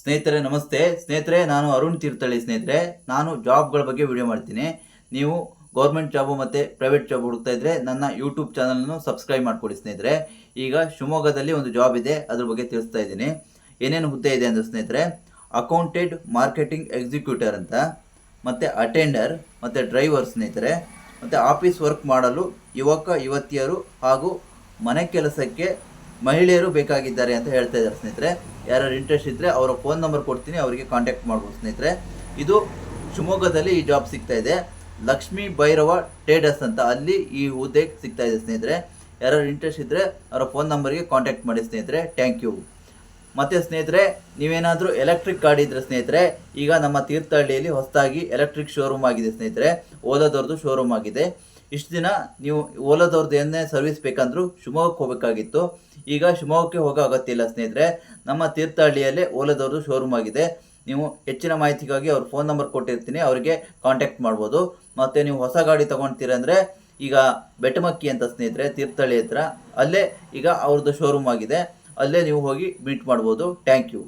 ಸ್ನೇಹಿತರೆ, ನಮಸ್ತೆ. ಸ್ನೇಹಿತರೆ, ನಾನು ಅರುಣ್ ತೀರ್ಥಳ್ಳಿ ಸ್ನೇಹಿತರೆ. ನಾನು ಜಾಬ್ಗಳ ಬಗ್ಗೆ ವಿಡಿಯೋ ಮಾಡ್ತೀನಿ. ನೀವು ಗೌರ್ಮೆಂಟ್ ಜಾಬು ಮತ್ತು ಪ್ರೈವೇಟ್ ಜಾಬ್ ಹುಡುಕ್ತಾ ಇದ್ರೆ ನನ್ನ ಯೂಟ್ಯೂಬ್ ಚಾನಲನ್ನು ಸಬ್ಸ್ಕ್ರೈಬ್ ಮಾಡ್ಕೊಡಿ ಸ್ನೇಹಿತರೆ. ಈಗ ಶಿವಮೊಗ್ಗದಲ್ಲಿ ಒಂದು ಜಾಬ್ ಇದೆ, ಅದ್ರ ಬಗ್ಗೆ ತಿಳಿಸ್ತಾ ಇದ್ದೀನಿ. ಏನೇನು ಹುದ್ದೆ ಇದೆ ಅಂದರೆ ಸ್ನೇಹಿತರೆ ಅಕೌಂಟೆಡ್ ಮಾರ್ಕೆಟಿಂಗ್ ಎಕ್ಸಿಕ್ಯೂಟರ್ ಅಂತ, ಮತ್ತು ಅಟೆಂಡರ್ ಮತ್ತು ಡ್ರೈವರ್ ಸ್ನೇಹಿತರೆ, ಮತ್ತು ಆಫೀಸ್ ವರ್ಕ್ ಮಾಡಲು ಯುವಕ, ಯುವತಿಯರು ಹಾಗೂ ಮನೆ ಕೆಲಸಕ್ಕೆ ಮಹಿಳೆಯರು ಬೇಕಾಗಿದ್ದಾರೆ ಅಂತ ಹೇಳ್ತಾ ಇದ್ದಾರೆ ಸ್ನೇಹಿತರೆ. ಯಾರು ಇಂಟ್ರೆಸ್ಟ್ ಇದ್ದರೆ ಅವರ ಫೋನ್ ನಂಬರ್ ಕೊಡ್ತೀನಿ, ಅವರಿಗೆ ಕಾಂಟ್ಯಾಕ್ಟ್ ಮಾಡ್ಬೋದು ಸ್ನೇಹಿತರೆ. ಇದು ಶಿವಮೊಗ್ಗದಲ್ಲಿ ಈ ಜಾಬ್ ಸಿಗ್ತಾ ಇದೆ. ಲಕ್ಷ್ಮೀ ಭೈರವ ಟೇಡರ್ಸ್ ಅಂತ ಅಲ್ಲಿ ಈ ಹುದ್ದೆ ಸಿಗ್ತಾ ಇದೆ ಸ್ನೇಹಿತರೆ. ಯಾರು ಇಂಟ್ರೆಸ್ಟ್ ಇದ್ದರೆ ಅವರ ಫೋನ್ ನಂಬರ್ಗೆ ಕಾಂಟ್ಯಾಕ್ಟ್ ಮಾಡಿ ಸ್ನೇಹಿತರೆ. ಥ್ಯಾಂಕ್ ಯು ಮತ್ತೆ ಸ್ನೇಹಿತರೆ, ನೀವೇನಾದರೂ ಎಲೆಕ್ಟ್ರಿಕ್ ಗಾಡಿ ಇದ್ರೆ ಸ್ನೇಹಿತರೆ, ಈಗ ನಮ್ಮ ತೀರ್ಥಹಳ್ಳಿಯಲ್ಲಿ ಹೊಸದಾಗಿ ಎಲೆಕ್ಟ್ರಿಕ್ ಶೋರೂಮ್ ಆಗಿದೆ ಸ್ನೇಹಿತರೆ. ಓಲಾದವ್ರದ್ದು ಶೋರೂಮ್ ಆಗಿದೆ. ಇಷ್ಟು ದಿನ ನೀವು ಓಲಾದವ್ರದ್ದು ಏನೇ ಸರ್ವಿಸ್ ಬೇಕಂದ್ರೂ ಶಿವಮೊಗ್ಗಕ್ಕೆ ಹೋಗಬೇಕಾಗಿತ್ತು. ಈಗ ಶಿವಮೊಗ್ಗಕ್ಕೆ ಹೋಗೋ ಅಗತ್ಯ ಸ್ನೇಹಿತರೆ. ನಮ್ಮ ತೀರ್ಥಹಳ್ಳಿಯಲ್ಲೇ ಓಲಾದವ್ರದ್ದು ಶೋರೂಮ್ ಆಗಿದೆ. ನೀವು ಹೆಚ್ಚಿನ ಮಾಹಿತಿಗಾಗಿ ಅವ್ರ ಫೋನ್ ನಂಬರ್ ಕೊಟ್ಟಿರ್ತೀನಿ. ಅವರಿಗೆ ಕಾಂಟ್ಯಾಕ್ಟ್ ಮಾಡ್ಬೋದು. ಮತ್ತು ನೀವು ಹೊಸ ಗಾಡಿ ತೊಗೊಳ್ತೀರಂದರೆ ಈಗ ಬೆಟಮಕ್ಕಿ ಅಂತ ಸ್ನೇಹಿತರೆ, ತೀರ್ಥಹಳ್ಳಿ ಹತ್ರ. ಅಲ್ಲೇ ಈಗ ಅವ್ರದ್ದು ಶೋರೂಮ್ ಆಗಿದೆ. ಅಲ್ಲೇ ನೀವು ಹೋಗಿ ಮೀಟ್ ಮಾಡ್ಬೋದು. Thank you